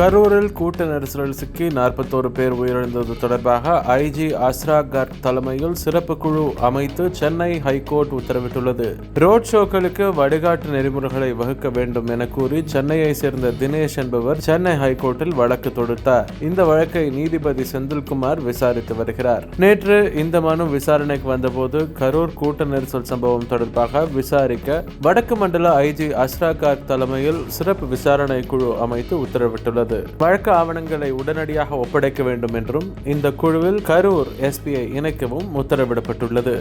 கரூரில் கூட்ட நெரிசலில் சிக்கி நாற்பத்தோரு பேர் உயிரிழந்தது தொடர்பாக ஐஜி அஸ்ரா கர்க் தலைமையில் சிறப்பு குழு அமைத்து சென்னை ஹைகோர்ட் உத்தரவிட்டுள்ளது. ரோட் ஷோக்களுக்கு வழிகாட்டு நெறிமுறைகளை வகுக்க வேண்டும் என கூறி சென்னையை சேர்ந்த தினேஷ் என்பவர் சென்னை ஹைகோர்ட்டில் வழக்கு தொடுத்தார். இந்த வழக்கை நீதிபதி செந்தில்குமார் விசாரித்து வருகிறார். நேற்று இந்த மனு விசாரணைக்கு வந்தபோது கரூர் கூட்ட நெரிசல் சம்பவம் தொடர்பாக விசாரிக்க வடக்கு மண்டல ஐஜி அஸ்ரா தலைமையில் சிறப்பு விசாரணை குழு அமைத்து உத்தரவிட்டுள்ளது. வழக்கு ஆவணங்களை உடனடியாக ஒப்படைக்க வேண்டும் என்றும் இந்த குழுவில் கரூர் எஸ்பியை இணைக்கவும் உத்தரவிடப்பட்டுள்ளது.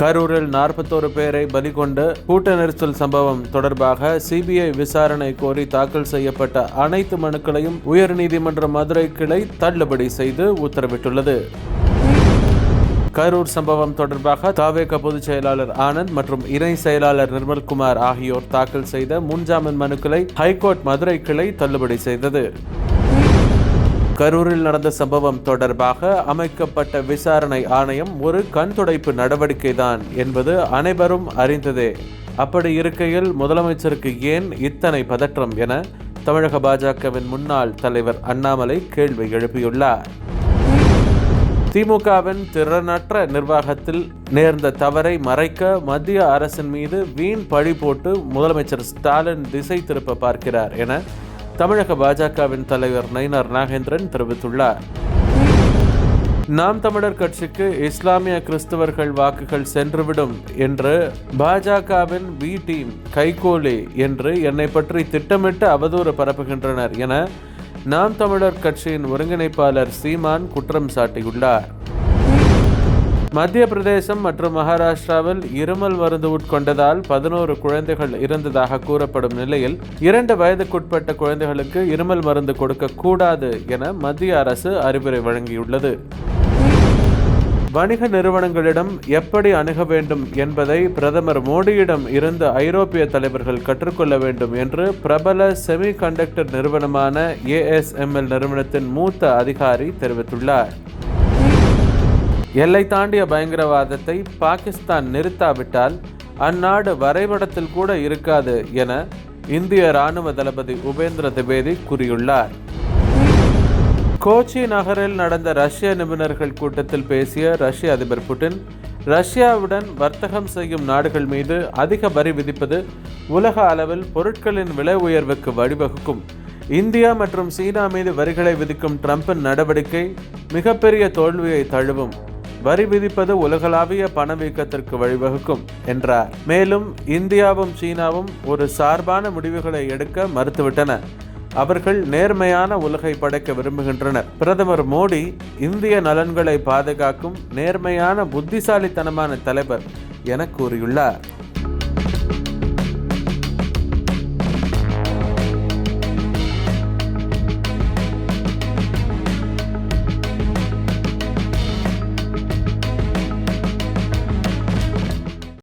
கரூரில் நாற்பத்தோரு பேரை பலி கொண்ட கூட்ட நெரிசல் சம்பவம் தொடர்பாக சிபிஐ விசாரணை கோரி தாக்கல் செய்யப்பட்ட அனைத்து மனுக்களையும் உயர்நீதிமன்ற மதுரை கிளை தள்ளுபடி செய்து உத்தரவிட்டுள்ளது. கரூர் சம்பவம் தொடர்பாக தாவேக பொதுச் செயலாளர் ஆனந்த் மற்றும் இணை செயலாளர் நிர்மல்குமார் ஆகியோர் தாக்கல் செய்த முன்ஜாமீன் மனுக்களை ஹைகோர்ட் மதுரை கிளை தள்ளுபடி செய்தது. கரூரில் நடந்த சம்பவம் தொடர்பாக அமைக்கப்பட்ட விசாரணை ஆணையம் ஒரு கண் துடைப்பு நடவடிக்கைதான் என்பது அனைவரும் அறிந்ததே. அப்படி இருக்கையில் முதலமைச்சருக்கு ஏன் இத்தனை பதற்றம் என தமிழக பாஜகவின் முன்னாள் தலைவர் அண்ணாமலை கேள்வி எழுப்பியுள்ளார். திமுகவின் திறனற்ற நிர்வாகத்தில் நேர்ந்த தவறை மறைக்க மத்திய அரசின் மீது வீண் பழி போட்டு முதலமைச்சர் ஸ்டாலின் திசை திருப்ப பார்க்கிறார் என தமிழக பாஜகவின் தலைவர் நயினார் நாகேந்திரன் தெரிவித்துள்ளார். நாம் தமிழர் கட்சிக்கு இஸ்லாமிய கிறிஸ்தவர்கள் வாக்குகள் சென்றுவிடும் என்று பாஜகவின் பி டீம் கைகோலி என்று என்னை பற்றி திட்டமிட்டு அவதூறு பரப்புகின்றனர் என நாம் தமிழர் கட்சியின் ஒருங்கிணைப்பாளர் சீமான் குற்றம் சாட்டியுள்ளார். மத்திய பிரதேசம் மற்றும் மகாராஷ்டிராவில் இருமல் மருந்து உட்கொண்டதால் பதினோரு குழந்தைகள் இறந்ததாக கூறப்படும் நிலையில் இரண்டு வயதுக்குட்பட்ட குழந்தைகளுக்கு இருமல் மருந்து கொடுக்க கூடாது என மத்திய அரசு அறிவுரை வழங்கியுள்ளது. வணிக நிறுவனங்களிடம் எப்படி அணுக வேண்டும் என்பதை பிரதமர் மோடியிடம் இருந்து ஐரோப்பிய தலைவர்கள் கற்றுக்கொள்ள வேண்டும் என்று பிரபல செமி கண்டக்டர் நிறுவனமான ஏஎஸ்எம்எல் நிறுவனத்தின் மூத்த அதிகாரி தெரிவித்துள்ளார். எல்லை தாண்டிய பயங்கரவாதத்தை பாகிஸ்தான் நிறுத்தாவிட்டால் அந்நாடு வரைபடத்தில் கூட இருக்காது என இந்திய ராணுவ தளபதி உபேந்திர திவேதி கூறியுள்ளார். கோச்சி நகரில் நடந்த ரஷ்ய நிபுணர்கள் கூட்டத்தில் பேசிய ரஷ்ய அதிபர் புட்டின் ரஷ்யாவுடன் வர்த்தகம் செய்யும் நாடுகள் மீது அதிக வரி விதிப்பது உலக அளவில் பொருட்களின் விலை உயர்வுக்கு வழிவகுக்கும். இந்தியா மற்றும் சீனா மீது வரிகளை விதிக்கும் ட்ரம்பின் நடவடிக்கை மிகப்பெரிய தோல்வியை தழுவும். வரி விதிப்பது உலகளாவிய பணவீக்கத்திற்கு வழிவகுக்கும் என்றார். மேலும் இந்தியாவும் சீனாவும் ஒரு சார்பான முடிவுகளை எடுக்க மறுத்துவிட்டன. அவர்கள் நேர்மையான உலகை படைக்க விரும்புகின்றனர். பிரதமர் மோடி இந்திய நலன்களை பாதுகாக்கும் நேர்மையான புத்திசாலித்தனமான தலைவர் என கூறியுள்ளார்.